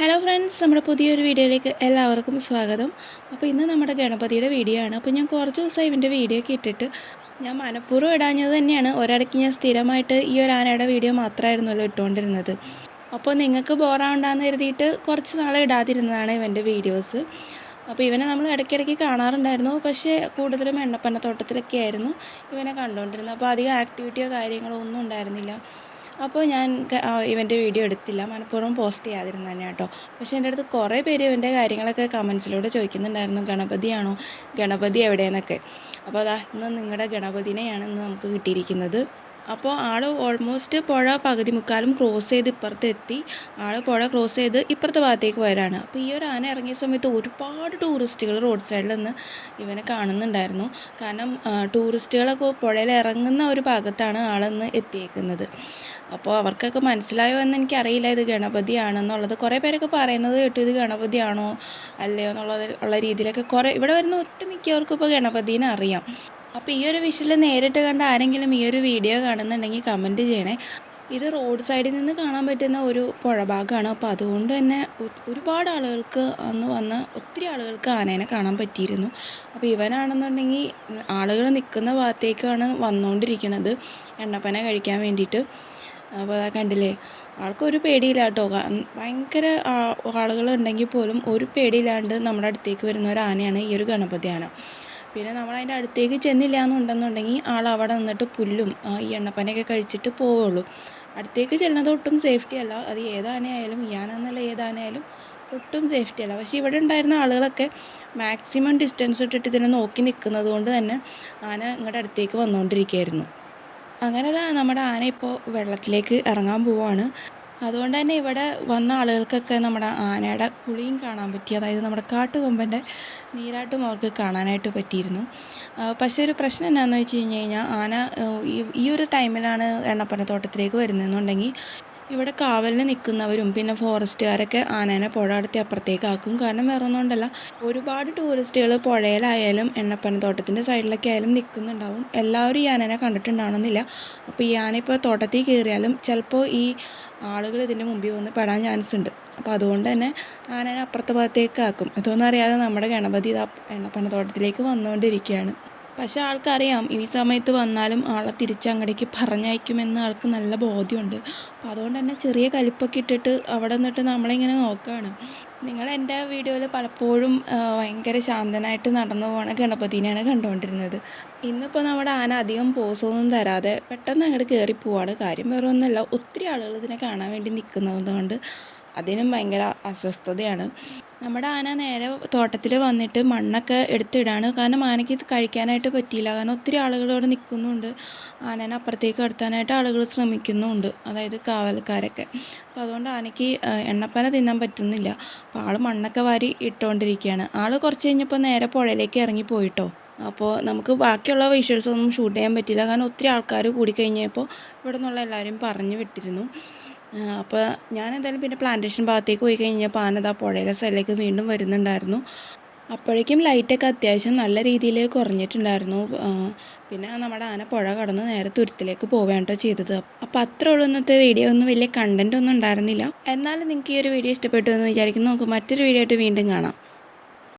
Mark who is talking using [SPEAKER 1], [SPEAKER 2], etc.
[SPEAKER 1] Hello friends നമ്മുടെ പുതിയൊരു വീഡിയോയിലേക്ക് എല്ലാവർക്കും സ്വാഗതം. അപ്പോൾ ഇന്ന് നമ്മുടെ ഗണപതിയുടെ വീഡിയോ ആണ്. അപ്പോൾ ഞാൻ കുറച്ച് ദിവസമായി ഇവന്റെ വീഡിയോ ഒക്കെ ഇട്ടിട്ട് ഞാൻ മനഃപൂർവം ഇടാഞ്ഞത് തന്നെയാണ്. ഒരിടയ്ക്ക് ഞാൻ സ്ഥിരമായിട്ട് ഈ ഒരു ആനയുടെ വീഡിയോ മാത്രമായിരുന്നല്ലോ ഇട്ടുകൊണ്ടിരുന്നത്. അപ്പോൾ നിങ്ങൾക്ക് ബോറാവണ്ടെന്ന് കരുതിയിട്ട് കുറച്ച് നാളെ ഇടാതിരുന്നതാണ് ഇവന്റെ വീഡിയോസ്. അപ്പോൾ ഇവനെ നമ്മൾ ഇടയ്ക്കിടയ്ക്ക് കാണാറുണ്ടായിരുന്നു. പക്ഷേ കൂടുതലും എണ്ണപ്പന്നത്തോട്ടത്തിലൊക്കെ ആയിരുന്നു ഇവനെ കണ്ടുകൊണ്ടിരുന്നത്. അപ്പോൾ അധികം ആക്ടിവിറ്റിയോ കാര്യങ്ങളോ ഒന്നും ഉണ്ടായിരുന്നില്ല. അപ്പോൾ ഞാൻ ഇവന്റെ വീഡിയോ എടുത്തില്ല. മനഃപൂർവം പോസ്റ്റ് ചെയ്യാതിരുന്ന തന്നെ കേട്ടോ. പക്ഷേ എന്റെ അടുത്ത് കുറേ പേര് ഇവന്റെ കാര്യങ്ങളൊക്കെ കമൻസിലൂടെ ചോദിക്കുന്നുണ്ടായിരുന്നു. ഗണപതിയാണോ? ഗണപതി എവിടെയെന്നൊക്കെ. അപ്പോൾ അതാ ഇന്ന് നിങ്ങളുടെ ഗണപതിനെയാണ് ഇന്ന് നമുക്ക് കിട്ടിയിരിക്കുന്നത്. അപ്പോൾ ആൾ ഓൾമോസ്റ്റ് പുഴ പകുതി മുക്കാലും ക്രോസ് ചെയ്ത് ഇപ്പുറത്ത് എത്തി ആൾ പുഴ ക്രോസ് ചെയ്ത് ഇപ്പുറത്തെ ഭാഗത്തേക്ക് വരാണ് അപ്പോൾ ഈ ഒരു ആന ഇറങ്ങിയ സമയത്ത് ഒരുപാട് ടൂറിസ്റ്റുകൾ റോഡ് സൈഡിൽ നിന്ന് ഇവനെ കാണുന്നുണ്ടായിരുന്നു. കാരണം ടൂറിസ്റ്റുകളൊക്കെ പുഴയിൽ ഇറങ്ങുന്ന ഒരു ഭാഗത്താണ് ആളെന്ന് എത്തിയേക്കുന്നത്. അപ്പോൾ അവർക്കൊക്കെ മനസ്സിലായോ എന്ന് എനിക്കറിയില്ല ഇത് ഗണപതിയാണെന്നുള്ളത്. കുറേ പേരൊക്കെ പറയുന്നത് കേട്ടു ഇത് ഗണപതിയാണോ അല്ലയോ എന്നുള്ളത് ഉള്ള രീതിയിലൊക്കെ കുറേ ഇവിടെ വരുന്ന ഒട്ടുമിക്കവർക്കും ഇപ്പോൾ ഗണപതിനെ അറിയാം. അപ്പോൾ ഈ ഒരു വിഷയിൽ നേരിട്ട് കണ്ട ആരെങ്കിലും ഈ ഒരു വീഡിയോ കാണുന്നുണ്ടെങ്കിൽ കമന്റ് ചെയ്യണേ. ഇത് റോഡ് സൈഡിൽ നിന്ന് കാണാൻ പറ്റുന്ന ഒരു പുഴഭാഗമാണ് അപ്പോൾ അതുകൊണ്ട് തന്നെ ഒരുപാട് ആളുകൾക്ക് അന്ന് വന്ന് ഒത്തിരി ആളുകൾക്ക് ആനേനെ കാണാൻ പറ്റിയിരുന്നു. അപ്പോൾ ഇവനാണെന്നുണ്ടെങ്കിൽ ആളുകൾ നിൽക്കുന്ന ഭാഗത്തേക്കാണ് വന്നുകൊണ്ടിരിക്കുന്നത് എണ്ണപ്പന കഴിക്കാൻ വേണ്ടിയിട്ട്. അപ്പോൾ അതാ കണ്ടില്ലേ? ആൾക്കൊരു പേടിയില്ല കേട്ടോ. ഭയങ്കര ആളുകളുണ്ടെങ്കിൽ പോലും ഒരു പേടിയില്ലാണ്ട് നമ്മുടെ അടുത്തേക്ക് വരുന്ന ഒരു ആനയാണ് ഈ ഒരു ഗണപതി ആന. പിന്നെ നമ്മൾ അതിന്റെ അടുത്തേക്ക് ചെന്നില്ല എന്നുണ്ടെന്നുണ്ടെങ്കിൽ ആൾ അവിടെ നിന്നിട്ട് പുല്ലും ഈ എണ്ണപ്പനയൊക്കെ കഴിച്ചിട്ട് പോവുള്ളൂ. അടുത്തേക്ക് ചെല്ലുന്നത് ഒട്ടും സേഫ്റ്റി അല്ല. അത് ഏതാനയായാലും എന്നല്ല ഏതാനയായാലും ഒട്ടും സേഫ്റ്റി അല്ല. പക്ഷേ ഇവിടെ ഉണ്ടായിരുന്ന ആളുകളൊക്കെ മാക്സിമം ഡിസ്റ്റൻസ് ഇട്ടിട്ട് ഇതിനെ നോക്കി നിൽക്കുന്നത് കൊണ്ട് തന്നെ ആന ഇങ്ങോട്ട് അടുത്തേക്ക് വന്നുകൊണ്ടിരിക്കുകയായിരുന്നു. അങ്ങനെ നമ്മുടെ ആന ഇപ്പോൾ വെള്ളത്തിലേക്ക് ഇറങ്ങാൻ പോവാണ്. അതുകൊണ്ട് തന്നെ ഇവിടെ വന്ന ആളുകൾക്കൊക്കെ നമ്മുടെ ആനയുടെ കുളിയും കാണാൻ പറ്റി. അതായത് നമ്മുടെ കാട്ടുകൊമ്പന്റെ നീരാട്ടും അവർക്ക് കാണാനായിട്ട് പറ്റിയിരുന്നു. പക്ഷേ ഒരു പ്രശ്നം എന്താണെന്ന് വെച്ച് കഴിഞ്ഞ് കഴിഞ്ഞാൽ ആന ഈ- ഒരു ടൈമിലാണ് എണ്ണപ്പനത്തോട്ടത്തിലേക്ക് വരുന്നതെന്നുണ്ടെങ്കിൽ ഇവിടെ കാവലിന് നിൽക്കുന്നവരും പിന്നെ ഫോറസ്റ്റുകാരൊക്കെ ആനേനെ പുഴ അടുത്ത് അപ്പുറത്തേക്ക് ആക്കും. കാരണം വേറെ ഒന്നും കൊണ്ടല്ല ഒരുപാട് ടൂറിസ്റ്റുകൾ പുഴയിലായാലും എണ്ണപ്പനത്തോട്ടത്തിന്റെ സൈഡിലൊക്കെ ആയാലും നിൽക്കുന്നുണ്ടാവും. എല്ലാവരും ഈ ആനേനെ കണ്ടിട്ടുണ്ടാവണമെന്നില്ല. അപ്പോൾ ഈ ആന ഇപ്പോൾ തോട്ടത്തിൽ കയറിയാലും ചിലപ്പോൾ ഈ ആളുകൾ ഇതിന്റെ മുമ്പിൽ വന്ന് പെടാൻ ചാൻസ് ഉണ്ട്. അപ്പോൾ അതുകൊണ്ട് തന്നെ ആനേനെ അപ്പുറത്തെ ഭാഗത്തേക്ക് ആക്കും. ഇതൊന്നും അറിയാതെ നമ്മുടെ ഗണപതി ഇതാ എണ്ണപ്പനത്തോട്ടത്തിലേക്ക് വന്നുകൊണ്ടിരിക്കുകയാണ്. പക്ഷേ ആൾക്കറിയാം ഈ സമയത്ത് വന്നാലും ആളെ തിരിച്ചങ്ങടേക്ക് പറഞ്ഞയക്കുമെന്ന് ആൾക്ക് നല്ല ബോധ്യമുണ്ട്. അപ്പോൾ അതുകൊണ്ട് തന്നെ ചെറിയ കലിപ്പൊക്കെ ഇട്ടിട്ട് അവിടെ നിന്നിട്ട് നമ്മളിങ്ങനെ നോക്കുകയാണ്. നിങ്ങൾ എന്റെ വീഡിയോയിൽ പലപ്പോഴും ഭയങ്കര ശാന്തനായിട്ട് നടന്നു പോണ ഗണപതിനെയാണ് കണ്ടുകൊണ്ടിരുന്നത്. ഇന്നിപ്പോൾ നമ്മുടെ ആന അധികം പോസൊന്നും തരാതെ പെട്ടെന്ന് അങ്ങോട്ട് കയറി പോവാണ്. കാര്യം വേറെ ഒന്നുമല്ല ഒത്തിരി ആളുകൾ ഇതിനെ കാണാൻ വേണ്ടി നിൽക്കുന്നതുകൊണ്ട് അതിനും ഭയങ്കര അസ്വസ്ഥതയാണ്. നമ്മുടെ ആന നേരെ തോട്ടത്തിൽ വന്നിട്ട് മണ്ണൊക്കെ എടുത്തിടാണ്. കാരണം ആനയ്ക്ക് ഇത് കഴിക്കാനായിട്ട് പറ്റിയില്ല. കാരണം ഒത്തിരി ആളുകൾ അവിടെ നിൽക്കുന്നുണ്ട് ആനേനെ അപ്പുറത്തേക്ക് കടത്താനായിട്ട് ആളുകൾ ശ്രമിക്കുന്നുമുണ്ട് അതായത് കാവൽക്കാരൊക്കെ. അപ്പോൾ അതുകൊണ്ട് ആനയ്ക്ക് എണ്ണപ്പന തിന്നാൻ പറ്റുന്നില്ല. അപ്പോൾ ആൾ മണ്ണൊക്കെ വാരി ഇട്ടുകൊണ്ടിരിക്കുകയാണ് ആൾ കുറച്ച് കഴിഞ്ഞപ്പോൾ നേരെ പുഴയിലേക്ക് ഇറങ്ങി പോയിട്ടോ. അപ്പോൾ നമുക്ക് ബാക്കിയുള്ള വിഷ്വൽസ് ഒന്നും ഷൂട്ട് ചെയ്യാൻ പറ്റില്ല കാരണം ഒത്തിരി ആൾക്കാർ കൂടിക്കഴിഞ്ഞപ്പോൾ ഇവിടെ നിന്നുള്ള എല്ലാവരും പറഞ്ഞു വിട്ടിരുന്നു. അപ്പോൾ ഞാൻ എന്തായാലും പിന്നെ പ്ലാന്റേഷൻ ഭാഗത്തേക്ക് പോയി കഴിഞ്ഞപ്പോൾ ആനത് ആ പുഴയിലെ സ്ഥലത്തേക്ക് വീണ്ടും വരുന്നുണ്ടായിരുന്നു. അപ്പോഴേക്കും ലൈറ്റൊക്കെ അത്യാവശ്യം നല്ല രീതിയിൽ കുറഞ്ഞിട്ടുണ്ടായിരുന്നു. പിന്നെ നമ്മുടെ ആന പുഴ കടന്ന് നേരെ തുരുത്തിലേക്ക് പോവുകയാണ് ചെയ്തത്. അപ്പോൾ അത്ര ഉള്ളൂ ഇന്നത്തെ വീഡിയോ ഒന്നും വലിയ കണ്ടന്റ് ഒന്നും ഉണ്ടായിരുന്നില്ല. എന്നാലും നിങ്ങൾക്ക് ഈ ഒരു വീഡിയോ ഇഷ്ടപ്പെട്ടു എന്ന് വിചാരിക്കുന്നു. നമുക്ക് മറ്റൊരു വീഡിയോ ആയിട്ട് വീണ്ടും കാണാം.